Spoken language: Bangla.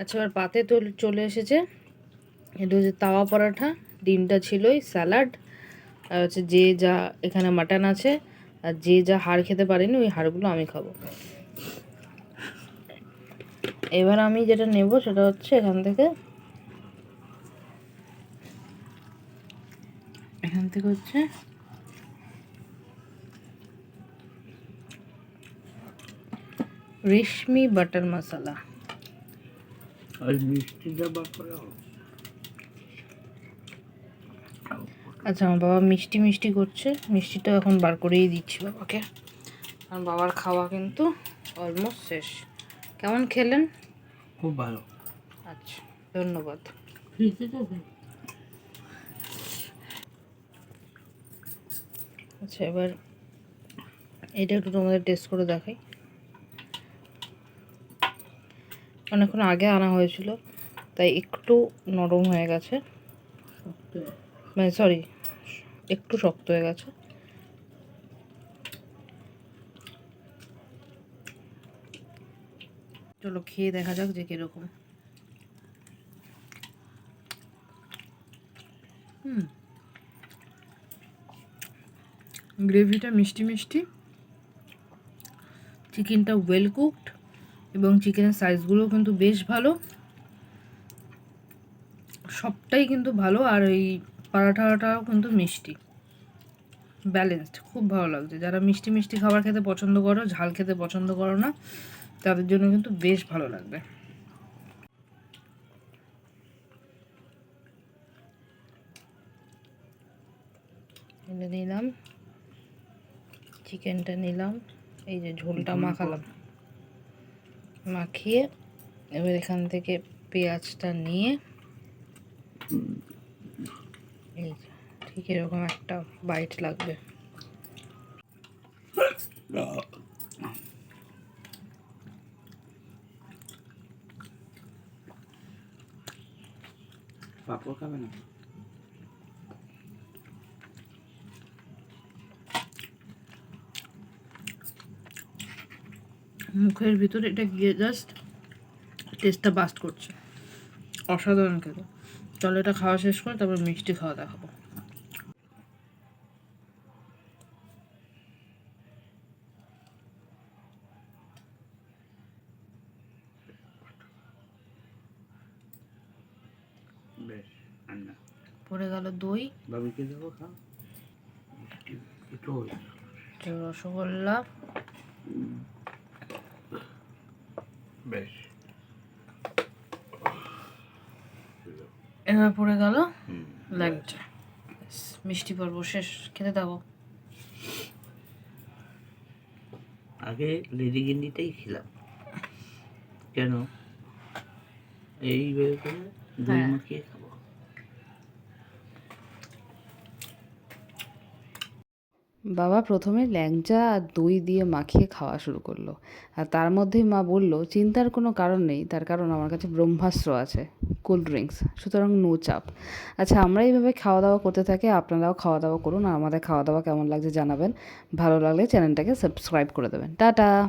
আচ্ছা এবার পাতে তো চলে এসেছে। এটা হচ্ছে তাওয়া পরাঠা, ডিমটা ছিলই, স্যালাড, আর হচ্ছে যে যা এখানে মাটন আছে, আর যে যা হাড় খেতে পারেনি, ওই হাড়গুলো আমি খাব। এবার আমি যেটা নেব, সেটা হচ্ছে এখান থেকে এখান থেকে হচ্ছে রেশমি বাটার মশলা। আর মিষ্টি দেবার পরে আচ্ছা আমার বাবা মিষ্টি মিষ্টি করছে। মিষ্টিটা এখন বার করেই দিচ্ছি বাবাকে। আর বাবার খাওয়া কিন্তু অলমোস্ট শেষ। কেমন খেলেন? খুব ভালো। আচ্ছা ধন্যবাদ। আচ্ছা এবার এটা একটু তোমাদের টেস্ট করে দেখাই। অনেকক্ষণ আগে আনা হয়েছিল তাই একটু নরম হয়ে গেছে। মানে সরি একটু শক্ত হয়ে গেছে। চলো খেয়ে দেখা যাক যে কীরকম। হুম। গ্রেভিটা মিষ্টি মিষ্টি। চিকেনটা ওয়েল কুকড এবং চিকেনের সাইজগুলো কিন্তু বেশ ভালো। সবটাই কিন্তু ভালো আর এই পরাঠাটাও কিন্তু মিষ্টি। ব্যালেন্সড খুব ভালো লাগছে। যারা মিষ্টি মিষ্টি খাবার খেতে পছন্দ করো ঝাল খেতে পছন্দ করো না তাদের জন্য কিন্তু বেশ ভালো লাগবে। নিলাম চিকেনটা নিলাম। এই যে ঝোলটা মাখালাম। মাখিয়ে এবার এখান থেকে পেঁয়াজটা নিয়ে, এই ঠিক এরকম একটা বাইট লাগবে। পাপড় খাবে না? মুখের ভিতরে এটা গিয়ে জাস্ট টেস্টটা বাস্ট করছে। অসাধারণ খেতে। চলো এটা খাওয়া শেষ করে তারপর মিষ্টি খাওয়া দেখাবো। পড়ে গেল দই। বাবিকে দেবো খা রসগোল্লা। বেশ। এবার পড়ে গেল? ল্যাংচা মিষ্টি পর্ব শেষ খেতে দাও। আগে লেডি গিন্ডিতেই খেলাম। কেন? এই বের করে দই হ্যাঁ। মাখিয়ে খাব। বাবা প্রথমে ল্যাংচা আর দই দিয়ে মাখিয়ে খাওয়া শুরু করল। আর তার মধ্যেই মা বলল, চিন্তার কোনো কারণ নেই, তার কারণ আমার কাছে ব্রহ্মাস্ত্র আছে কোল্ড ড্রিঙ্কস সুতরাং নো চাপ। আচ্ছা আমরা এইভাবে খাওয়া দাওয়া করতে থাকি, আপনারাও খাওয়া দাওয়া করুন, আর আমাদের খাওয়া দাওয়া কেমন লাগছে জানাবেন। ভালো লাগলে চ্যানেলটাকে সাবস্ক্রাইব করে দেবেন। টাটা!